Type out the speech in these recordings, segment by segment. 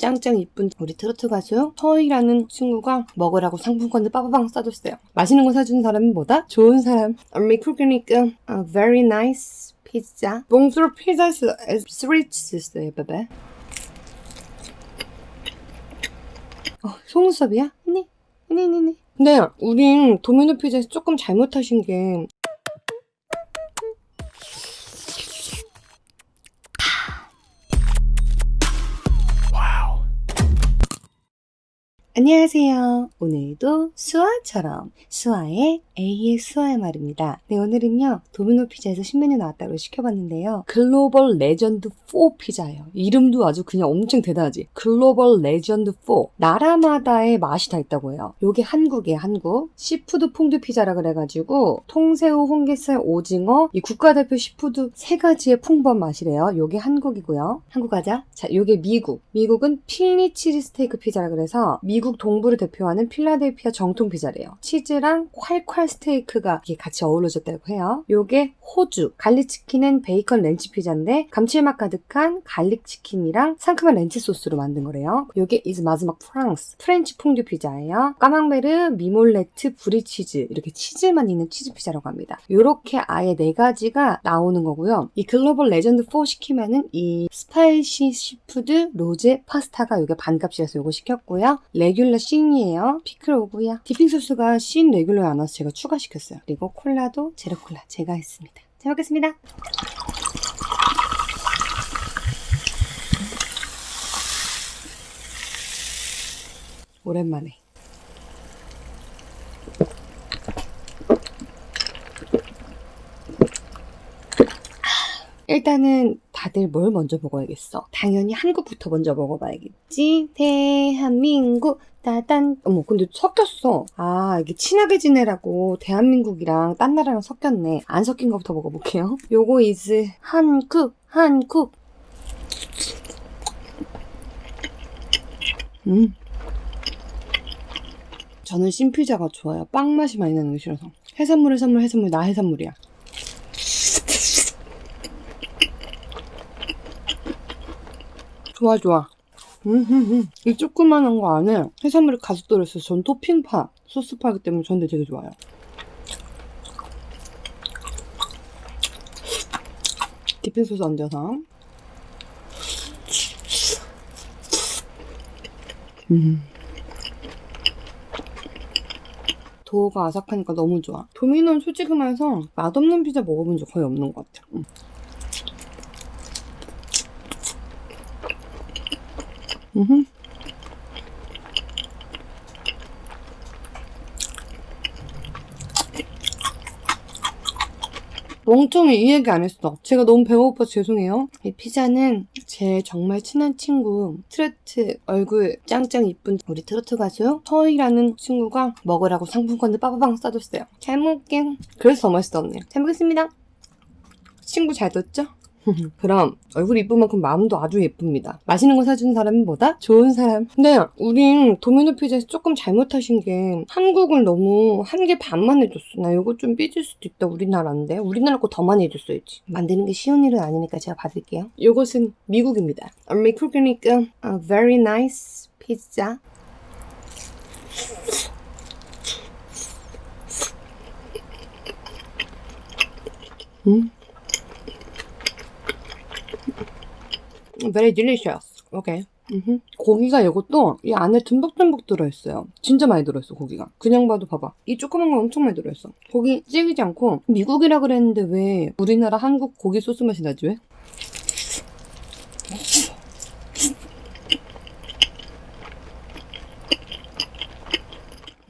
짱짱 이쁜 우리 트로트 가수 서희라는 친구가 먹으라고 상품권을 빠바방 싸줬어요. 맛있는 거 사주는 사람은 뭐다? 좋은 사람. 우리 그러니까 a very nice pizza. 봉수로 피자. 스위치 있어요, 베베. 어, 속눈썹이야? 네. 네, 네, 네. 근데 우린 도미노 피자에서 조금 잘못하신 게 안녕하세요. 오늘도 수아처럼 수아의 ASMR입니다. 네, 오늘은요, 도미노 피자에서 신메뉴 나왔다고 시켜봤는데요. 글로벌 레전드 4 피자예요. 이름도 아주 그냥 엄청 대단하지. 글로벌 레전드 4. 나라마다의 맛이 다 있다고 해요. 요게 한국이에요, 한국. 시푸드 퐁듀 피자라 그래가지고, 통새우, 홍게살, 오징어, 이 국가대표 시푸드 세 가지의 풍부한 맛이래요. 요게 한국이고요. 한국 가자. 자, 요게 미국. 미국은 필리 치즈 스테이크 피자라 그래서, 미국 동부를 대표하는 필라델피아 정통 피자래요. 치즈랑 콸콸 스테이크가 같이 어우러졌다고 해요. 요게 호주 갈릭 치킨은 베이컨 렌치 피자인데 감칠맛 가득한 갈릭 치킨이랑 상큼한 렌치 소스로 만든 거래요. 요게 이제 마지막 프랑스 프렌치 퐁듀 피자예요. 까망베르, 미몰레트, 브리치즈 이렇게 치즈만 있는 치즈 피자라고 합니다. 요렇게 아예 네 가지가 나오는 거고요. 이 글로벌 레전드 4 시키면은 이 스파이시 시푸드 로제 파스타가 요게 반값이라서 요거 시켰고요. 레 귤러 씬이에요. 피클 오고요. 디핑 소스가 씬 레귤러에 안 와서 제가 추가시켰어요. 그리고 콜라도 제로 콜라 제가 했습니다. 잘 먹겠습니다. 오랜만에. 일단은 다들 뭘 먼저 먹어야겠어? 당연히 한국부터 먼저 먹어봐야겠지? 대한민국 따단. 어머 근데 섞였어. 아 이게 친하게 지내라고 대한민국이랑 딴 나라랑 섞였네. 안 섞인 거부터 먹어볼게요. 요거 이즈 한국 한국. 음. 저는 신피자가 좋아요. 빵 맛이 많이 나는 게 싫어서. 해산물 해산물 해산물. 나 해산물이야 좋아 좋아 음흠흠. 이 조그만한 거 안에 해산물이 가득 들어있어서 전 토핑파 소스파기 때문에 전데 되게 좋아요 디핑 소스 얹어서 음. 도우가 아삭하니까 너무 좋아 도미노는 솔직히 말해서 맛없는 피자 먹어본 적 거의 없는 것 같아 음. 멍청이 이 얘기 안 했어. 제가 너무 배고파서 죄송해요. 이 피자는 제 정말 친한 친구 트로트 얼굴 짱짱 이쁜 우리 트로트 가수 서희라는 친구가 먹으라고 상품권을 빠바방 싸줬어요. 잘 먹을게. 그래서 더 맛있었네. 잘 먹겠습니다. 친구 잘 뒀죠? 그럼 얼굴 이쁜 만큼 마음도 아주 예쁩니다. 맛있는 거 사주는 사람은 뭐다? 좋은 사람. 근데 우린 도미노 피자에서 조금 잘못하신 게 한국을 너무 한 개 반만 해줬어. 나 이거 좀 삐질 수도 있다. 우리나라인데. 우리나라 거 더 많이 해줬어야지. 만드는 게 쉬운 일은 아니니까 제가 받을게요. 이것은 미국입니다. 우리 그러니까 a very nice pizza. 음. Very delicious. 오케이. 음흠. 고기가 이것도 이 안에 듬뿍듬뿍 들어있어요. 진짜 많이 들어있어, 고기가. 그냥 봐도 봐봐. 이 조그만 거 엄청 많이 들어있어. 고기 질기지 않고, 미국이라 그랬는데 왜 우리나라 한국 고기 소스 맛이 나지, 왜?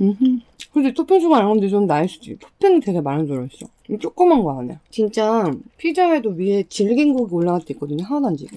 음흠. 근데 토핑 수가 안 하는데 좀 나이스지. 토핑이 되게 많이 들어있어. 이 조그만 거 안에. 진짜 피자에도 위에 질긴 고기 올라갈 때 있거든요. 하나도 안 질겨.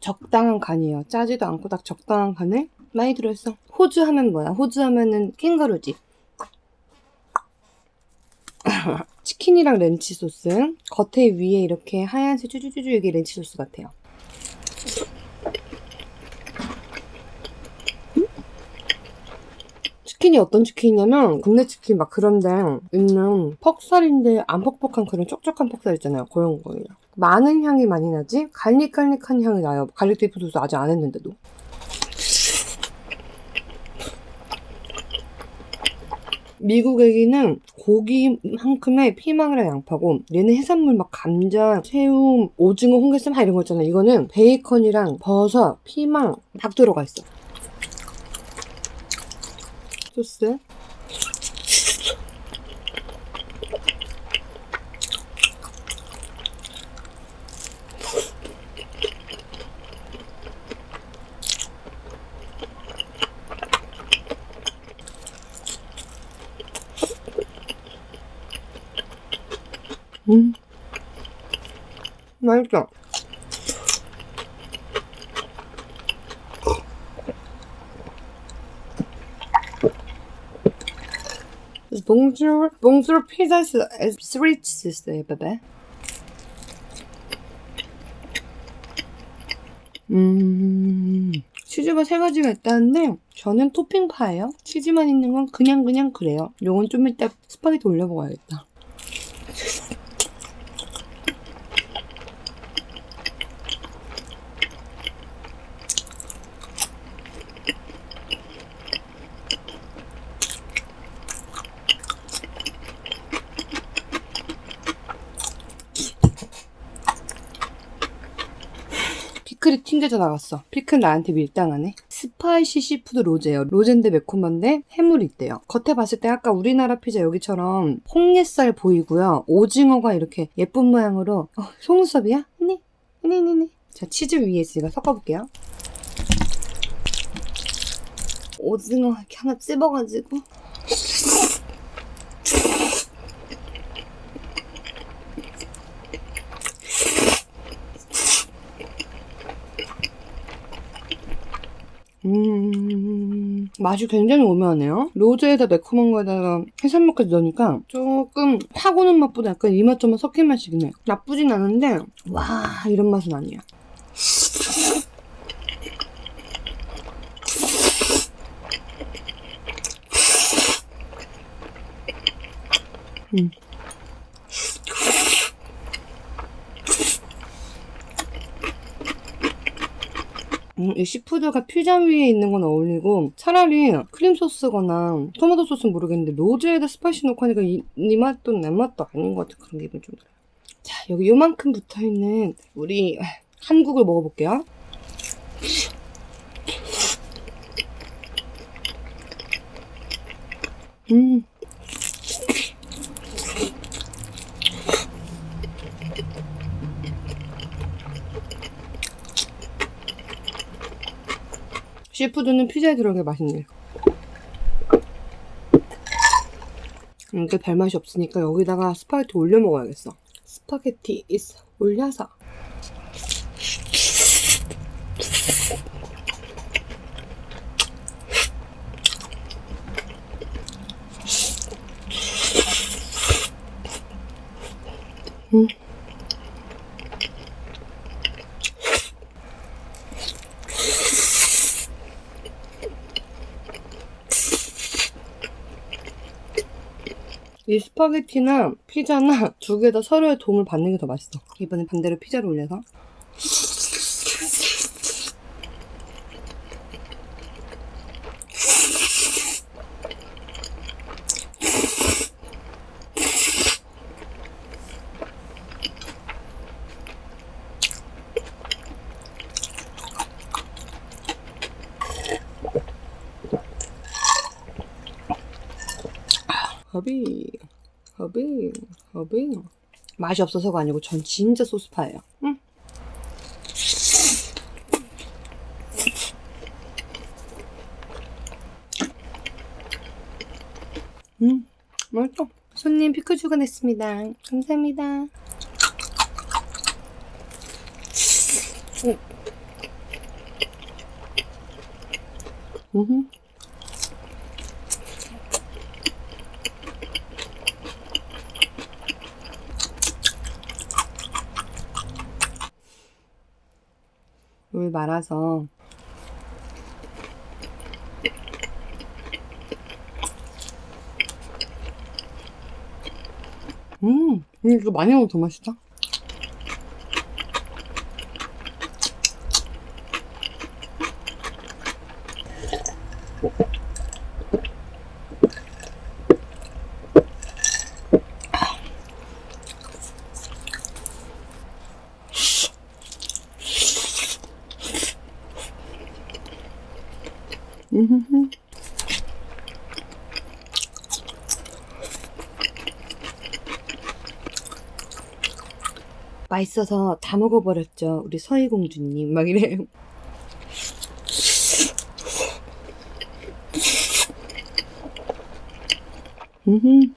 적당한 간이에요. 짜지도 않고 딱 적당한 간에 많이 들어있어. 호주 하면 뭐야? 호주 하면은 캥거루지. 치킨 치킨이랑 렌치 소스. 겉에 위에 이렇게 하얀색 쭈쭈쭈쭈 이게 렌치 소스 같아요. 치킨이 어떤 치킨이냐면 국내 치킨 막 그런데 있는 퍽살인데 안 퍽퍽한 그런 촉촉한 퍽살 있잖아요. 그런 거예요. 많은 향이 많이 나지 갈릭갈릭한 향이 나요. 갈릭 소스 아직 안 했는데도. 미국 애기는 고기만큼의 피망이랑 양파고 얘는 해산물 막 감자, 새우, 오징어, 홍게쌈 막 이런 거 있잖아. 이거는 베이컨이랑 버섯, 피망 딱 들어가 있어. 소스. 음. 맛있어. Bonjour pizza is sweet sister, bebe. 음, 치즈가 세 가지가 있다는데 저는 토핑파예요. 치즈만 있는 건 그냥 그냥 그래요. 요건 좀 이따 스파게티 올려 먹어야겠다. 피클이 튕겨져 나갔어. 피클 나한테 밀당하네. 스파이시 시푸드 로제예요. 로제인데 매콤한데 해물이 있대요. 겉에 봤을 때 아까 우리나라 피자 여기처럼 홍옛살 보이고요. 오징어가 이렇게 예쁜 모양으로 어, 속눈썹이야? 네, 네, 네, 네. 자 치즈 위에 제가 섞어볼게요. 오징어 이렇게 하나 찝어가지고 음, 맛이 굉장히 오묘하네요. 로제에다 매콤한 거에다가 해산물까지 넣으니까 조금 확 오는 맛보다 약간 이맛좀 섞인 맛이긴 해요. 나쁘진 않은데, 와, 이런 맛은 아니야. 음. 음, 이 시푸드가 피자 위에 있는 건 어울리고 차라리 크림 소스거나 토마토 소스는 모르겠는데 로즈에다 스파이시 넣고 하니까 이, 이 맛도 내 맛도 아닌 것 같은 그런 기분이 좀 들어요. 자 여기 요만큼 붙어있는 우리 한국을 먹어볼게요. 음. 시푸드는 피자에 들어가게 맛있네요. 음, 이게 별맛이 없으니까 여기다가 스파게티 올려 먹어야겠어. 스파게티 is 올려서. 음. 이 스파게티나 피자나 두 개 다 서로의 도움을 받는 게 더 맛있어. 이번엔 반대로 피자를 올려서. 허비, 허비. 맛이 없어서가 아니고 전 진짜 소스파예요. 응? 음, 맛있어. 손님 피클 주문했습니다. 감사합니다. 음. 음. 물 말아서 음, 이거 많이 먹으면 더 맛있다. 음. 맛있어서 다 먹어버렸죠. 우리 서희공주님. 막 이래. 음.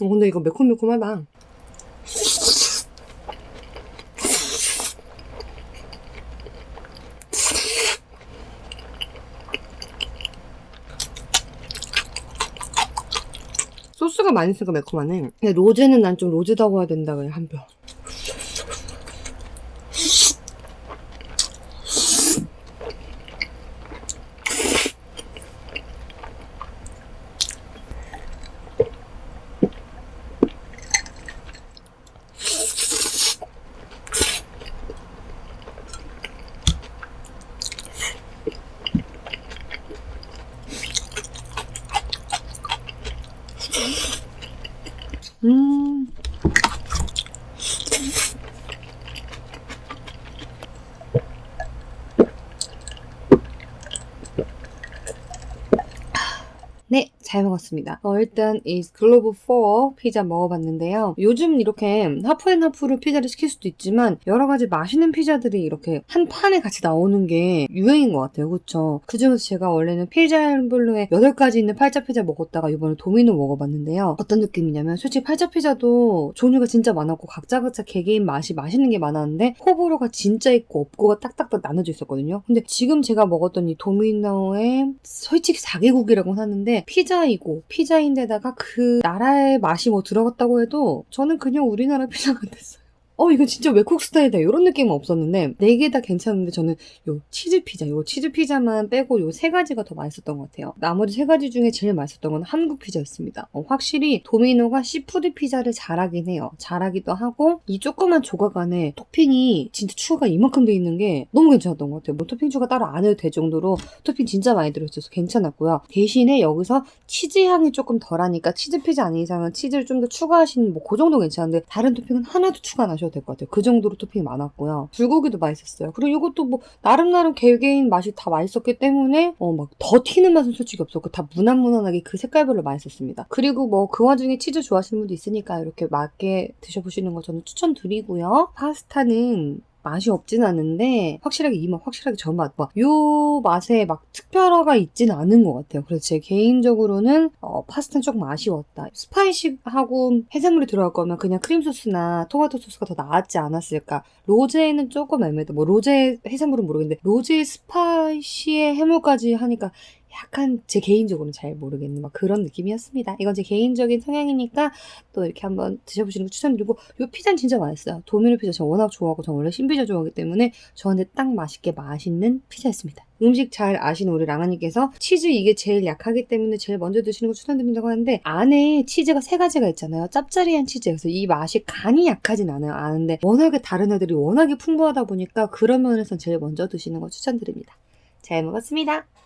어, 근데 이거 매콤매콤하다. 소스가 많이 있으니까 매콤하네. 근데 로제는 난 좀 로제다고 해야 된다 그래 한 표. 음. 네, 잘 먹었습니다. 어, 일단 이 글로브 4 피자 먹어봤는데요. 요즘 이렇게 하프앤하프로 피자를 시킬 수도 있지만 여러 가지 맛있는 피자들이 이렇게 한 판에 같이 나오는 게 유행인 것 같아요. 그쵸? 그중에서 제가 원래는 피자별로에 8가지 있는 팔자 피자 먹었다가 이번에 도미노 먹어봤는데요. 어떤 느낌이냐면 솔직히 팔자 피자도 종류가 진짜 많았고 각자 각자 개개인 맛이 맛있는 게 많았는데 호불호가 진짜 있고 없고가 딱딱딱 나눠져 있었거든요. 근데 지금 제가 먹었던 이 도미노의 솔직히 4개국이라고 하는데 피자이고 피자인데다가 그 나라의 맛이 뭐 들어갔다고 해도 저는 그냥 우리나라 피자 같았어요. 어 이건 진짜 외국 스타일이다. 이런 느낌은 없었는데 네 개 다 괜찮은데 저는 요 치즈 피자 요 치즈 피자만 빼고 요 세 가지가 더 맛있었던 것 같아요. 나머지 세 가지 중에 제일 맛있었던 건 한국 피자였습니다. 어, 확실히 도미노가 시푸드 피자를 잘하긴 해요. 잘하기도 하고 이 조그만 조각 안에 토핑이 진짜 추가가 이만큼 돼 있는 게 너무 괜찮았던 것 같아요. 뭐 토핑 추가 따로 안 해도 될 정도로 토핑 진짜 많이 들어있어서 괜찮았고요. 대신에 여기서 치즈 향이 조금 덜하니까 치즈 피자 아닌 이상은 치즈를 좀 더 추가하시는 뭐 그 정도 괜찮은데 다른 토핑은 하나도 추가 안 하셔 도 될 것 같아요. 그 정도로 토핑이 많았고요. 불고기도 맛있었어요. 그리고 이것도 뭐 나름 나름 개개인 맛이 다 맛있었기 때문에 어 막 더 튀는 맛은 솔직히 없었고 다 무난무난하게 그 색깔별로 맛있었습니다. 그리고 뭐 그 와중에 치즈 좋아하시는 분도 있으니까 이렇게 맞게 드셔보시는 거 저는 추천드리고요. 파스타는 맛이 없진 않은데 확실하게 이 맛, 확실하게 저 맛, 막요 맛에 막 특별화가 있진 않은 것 같아요. 그래서 제 개인적으로는 어, 파스타는 조금 아쉬웠다. 스파이시하고 해산물이 들어갈 거면 그냥 크림 소스나 토마토 소스가 더 나았지 않았을까. 로제는 조금 애매하다. 뭐 로제 해산물은 모르겠는데 로제 스파이시의 해물까지 하니까 약간 제 개인적으로는 잘 모르겠는 막 그런 느낌이었습니다. 이건 제 개인적인 성향이니까 또 이렇게 한번 드셔보시는 거 추천드리고 이 피자는 진짜 맛있어요. 도미노 피자 저 워낙 좋아하고 저 원래 신피자 좋아하기 때문에 저한테 딱 맛있게 맛있는 피자였습니다. 음식 잘 아시는 우리 랑아님께서 치즈 이게 제일 약하기 때문에 제일 먼저 드시는 거 추천드린다고 하는데 안에 치즈가 세 가지가 있잖아요. 짭짜리한 치즈. 그래서 이 맛이 간이 약하진 않아요. 아는데 워낙에 다른 애들이 워낙에 풍부하다 보니까 그런 면에서 제일 먼저 드시는 거 추천드립니다. 잘 먹었습니다.